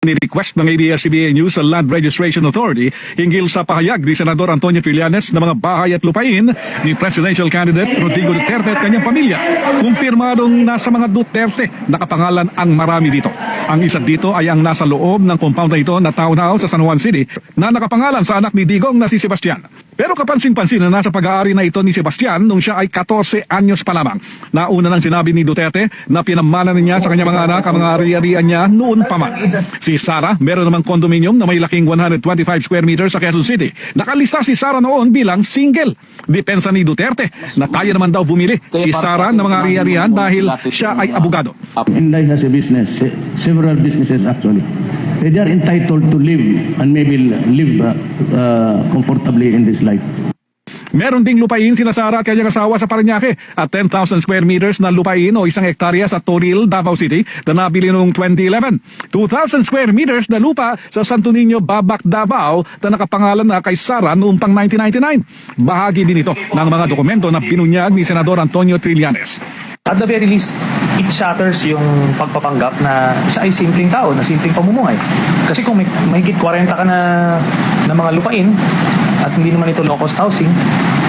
Ni-request ng ABS-CBN News sa Land Registration Authority hinggil sa pahayag ni Senador Antonio Trillanes na mga bahay at lupain ni presidential candidate Rodrigo Duterte at kanyang pamilya. Kumpirmadong nasa mga Duterte nakapangalan ang marami dito. Ang isa dito ay ang nasa loob ng compound na ito na townhouse sa San Juan City na nakapangalan sa anak ni Digong na si Sebastian. Pero kapansin-pansin na nasa pag-aari na ito ni Sebastian nung siya ay 14 anyos pa lamang. Nauna nang sinabi ni Duterte na pinamanan niya sa kanyang mga anak ang mga ari-arian niya noon pa man. Si Sara, meron namang condominium na may laking 125 square meters sa Quezon City. Nakalista si Sara noon bilang single. Depensa ni Duterte na kaya naman daw bumili si Sara ng mga ari-arian dahil siya ay abogado. Inday has a business, se- several businesses actually. They are entitled to live and maybe live uh, uh, comfortably in this life. Meron ding lupain sina Sara at kanyang asawa sa Parañaque at 10,000 square meters na lupain o isang hektarya sa Toril, Davao City na nabili noong 2011. 2,000 square meters na lupa sa Santo Niño, Babac, Davao na nakapangalan na kay Sara noong pang 1999. Bahagi din ito ng mga dokumento na pinunyag ni Senador Antonio Trillanes. At the very least, it shatters yung pagpapanggap na siya ay simpleng tao, na simpleng pamumuhay. Kasi kung may mahigit 40 ka na, na mga lupain, at hindi naman ito low-cost housing,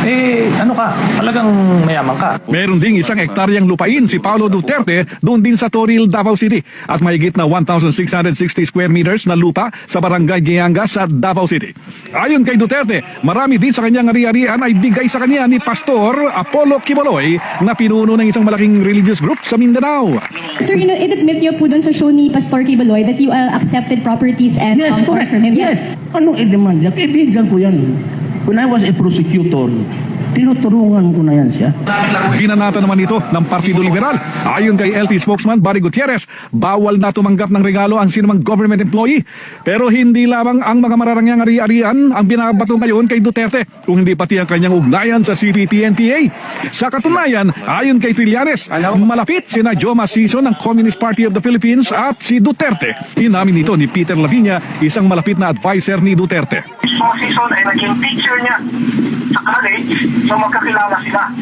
eh, ano ka, talagang mayaman ka. Meron ding isang hektaryang lupain si Paulo Duterte doon din sa Toril, Davao City at mahigit na 1,660 square meters na lupa sa barangay Gianga sa Davao City. Ayon kay Duterte, marami din sa kanyang ari-arian ay bigay sa kanya ni Pastor Apollo Kiboloy na pinuno ng isang malaking religious group sa Mindanao. Sir, ino i-admit niyo po dun sa show ni Pastor Kibaloy that you uh, accepted properties and Yes, um, from him. Yes. Anong i-demand niya? Kaibigan ko yan. When I was a prosecutor, tinuturungan ko na yan siya. Ginanata naman ito ng Partido Liberal. Ayon kay LP spokesman Barry Gutierrez, bawal na tumanggap ng regalo ang sinumang government employee. Pero hindi lamang ang mga mararangyang ari-arian ang binabato ngayon kay Duterte, kung hindi pati ang kanyang ugnayan sa CPP-NPA. Sa katunayan, ayon kay Trillanes, malapit sina Joma Sison ng Communist Party of the Philippines at si Duterte. Inamin nito ni Peter Lavinia, isang malapit na advisor ni Duterte. Isang season ay naging teacher niya sa college, so magkakilala sila.